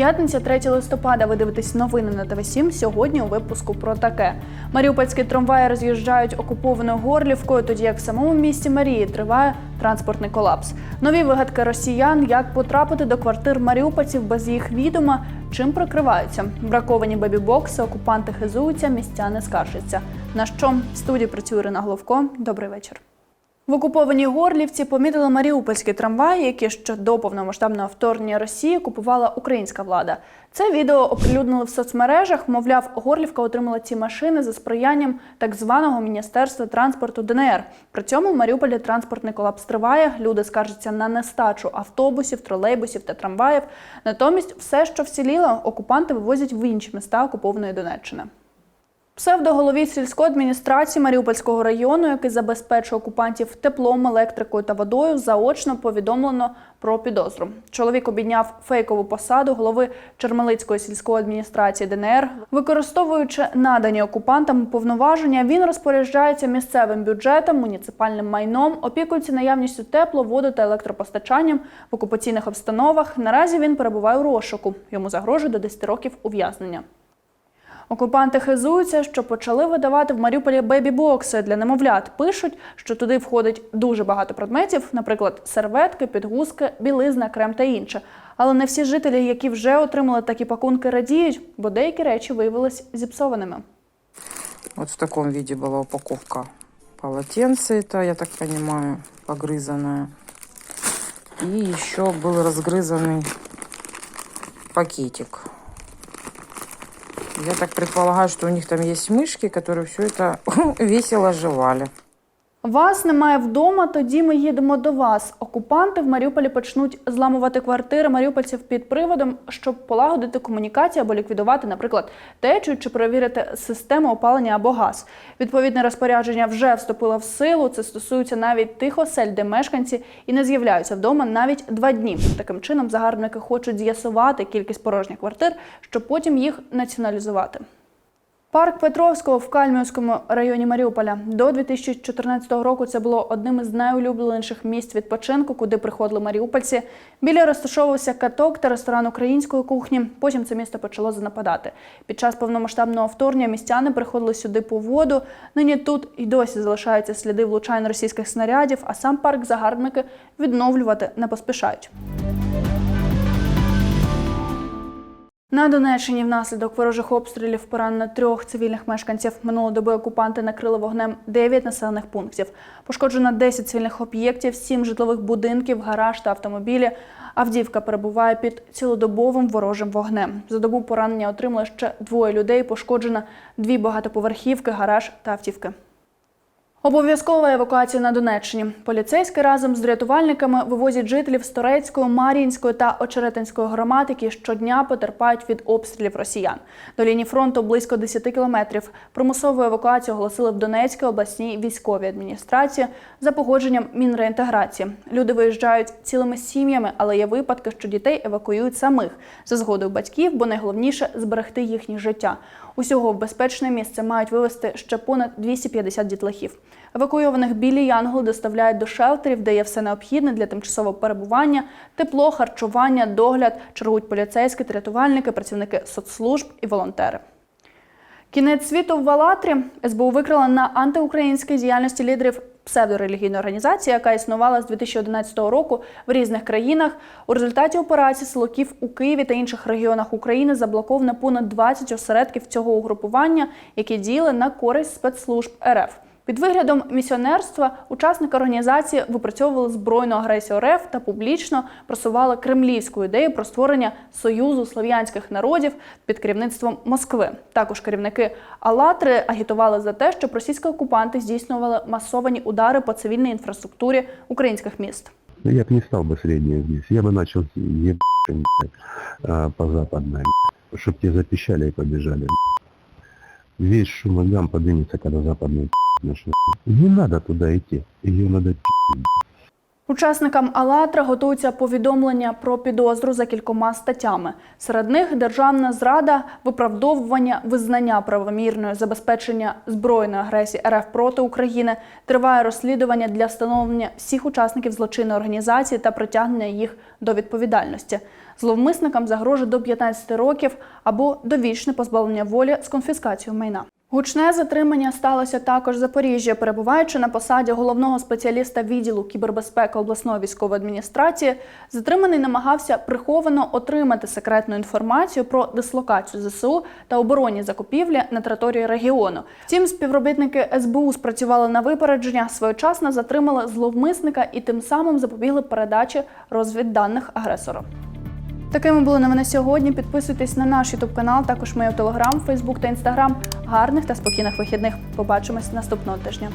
П'ятниця, 3 листопада. Ви дивитесь новини на ТВ 7 Сьогодні у випуску про таке. Маріупольські трамваї роз'їжджають окупованою Горлівкою, тоді як в самому місті Марії триває транспортний колапс. Нові вигадки росіян, як потрапити до квартир маріупольців без їх відома, чим прикриваються. Браковані бебі-бокси, окупанти хизуються, містяни скаржаться. На що в студії працює Ірина Головко. Добрий вечір. В окупованій Горлівці помітили маріупольські трамваї, які ще до повномасштабного вторгнення Росії купувала українська влада. Це відео оприлюднили в соцмережах. Мовляв, Горлівка отримала ці машини за сприянням так званого міністерства транспорту ДНР. При цьому в Маріуполі транспортний колапс триває. Люди скаржаться на нестачу автобусів, тролейбусів та трамваїв. Натомість, все, що вціліло, окупанти вивозять в інші міста окупованої Донеччини. Псевдоголові сільської адміністрації Маріупольського району, який забезпечує окупантів теплом, електрикою та водою, заочно повідомлено про підозру. Чоловік обідняв фейкову посаду голови Чермелицької сільської адміністрації ДНР. Використовуючи надані окупантам повноваження, він розпоряджається місцевим бюджетом, муніципальним майном, опікується наявністю тепло, воду та електропостачанням в окупаційних обстановах. Наразі він перебуває у розшуку. Йому загрожує до 10 років ув'язнення. Окупанти хизуються, що почали видавати в Маріуполі бебі-бокси для немовлят. Пишуть, що туди входить дуже багато предметів, наприклад, серветки, підгузки, білизна, крем та інше. Але не всі жителі, які вже отримали такі пакунки, радіють, бо деякі речі виявились зіпсованими. Вот в таком виде была упаковка полотенца, это, я так понимаю, погрызанное. И еще был разгрызанный пакетик. Я так предполагаю, что у них там есть мышки, которые все это весело жевали. Вас немає вдома, тоді ми їдемо до вас. Окупанти в Маріуполі почнуть зламувати квартири маріупольців під приводом, щоб полагодити комунікацію або ліквідувати, наприклад, течу чи перевірити систему опалення або газ. Відповідне розпорядження вже вступило в силу. Це стосується навіть тих осель, де мешканці і не з'являються вдома навіть два дні. Таким чином загарбники хочуть з'ясувати кількість порожніх квартир, щоб потім їх націоналізувати. Парк Петровського в Кальмівському районі Маріуполя до 2014 року це було одним із найулюбленіших місць відпочинку, куди приходили маріупольці. Біля розташовувався каток та ресторан української кухні. Потім це місто почало занападати. Під час повномасштабного вторгнення містяни приходили сюди по воду. Нині тут і досі залишаються сліди влучань російських снарядів, а сам парк загарбники відновлювати не поспішають. На Донеччині внаслідок ворожих обстрілів поранено трьох цивільних мешканців. Минулої доби окупанти накрили вогнем 9 населених пунктів. Пошкоджено 10 цивільних об'єктів, 7 житлових будинків, гараж та автомобілі. Авдіївка перебуває під цілодобовим ворожим вогнем. За добу поранення отримали ще двоє людей. Пошкоджено дві багатоповерхівки, гараж та автівки. Обов'язкова евакуація на Донеччині. Поліцейські разом з рятувальниками вивозять жителів Сторецької, Мар'їнської та Очеретинської громад, які щодня потерпають від обстрілів росіян. До лінії фронту близько 10 кілометрів. Примусову евакуацію оголосили в Донецькій обласній військовій адміністрації за погодженням мінреінтеграції. Люди виїжджають цілими сім'ями, але є випадки, що дітей евакуюють самих за згодою батьків, бо найголовніше зберегти їхнє життя. Усього в безпечне місце мають вивезти ще понад 250 дітлахів. Евакуйованих білі янголи доставляють до шелтерів, де є все необхідне для тимчасового перебування, тепло, харчування, догляд, чергують поліцейські рятувальники, працівники соцслужб і волонтери. Кінець світу в Валатрі СБУ викрила на антиукраїнській діяльності лідерів псевдорелігійної організація, яка існувала з 2011 року в різних країнах. У результаті операції силоків у Києві та інших регіонах України заблоковано понад 20 осередків цього угрупування, які діяли на користь спецслужб РФ. Під виглядом місіонерства учасники організації випрацьовували збройну агресію РФ та публічно просували кремлівську ідею про створення союзу слов'янських народів під керівництвом Москви. Також керівники Алатри агітували за те, щоб російські окупанти здійснювали масовані удари по цивільній інфраструктурі українських міст. Ну, я бы не стал бы среднее здесь. Я бы начал ебать а, по западной, чтобы те запищали и побежали. Весь шум и гам поднимется, когда западные не надо туда идти. Ее надо. Учасникам «АЛЛАТРА» готуються повідомлення про підозру за кількома статтями. Серед них державна зрада, виправдовування визнання правомірної забезпечення збройної агресії РФ проти України. Триває розслідування для встановлення всіх учасників злочинної організації та притягнення їх до відповідальності. Зловмисникам загрожує до 15 років або довічне позбавлення волі з конфіскацією майна. Гучне затримання сталося також в Запоріжжі. Перебуваючи на посаді головного спеціаліста відділу кібербезпеки обласної військової адміністрації, затриманий намагався приховано отримати секретну інформацію про дислокацію ЗСУ та оборонні закупівлі на території регіону. Втім, співробітники СБУ спрацювали на випередження, своєчасно затримали зловмисника і тим самим запобігли передачі розвідданих агресору. Такими були новини сьогодні. Підписуйтесь на наш ютуб канал, також мою телеграм, фейсбук та інстаграм. Гарних та спокійних вихідних. Побачимось наступного тижня.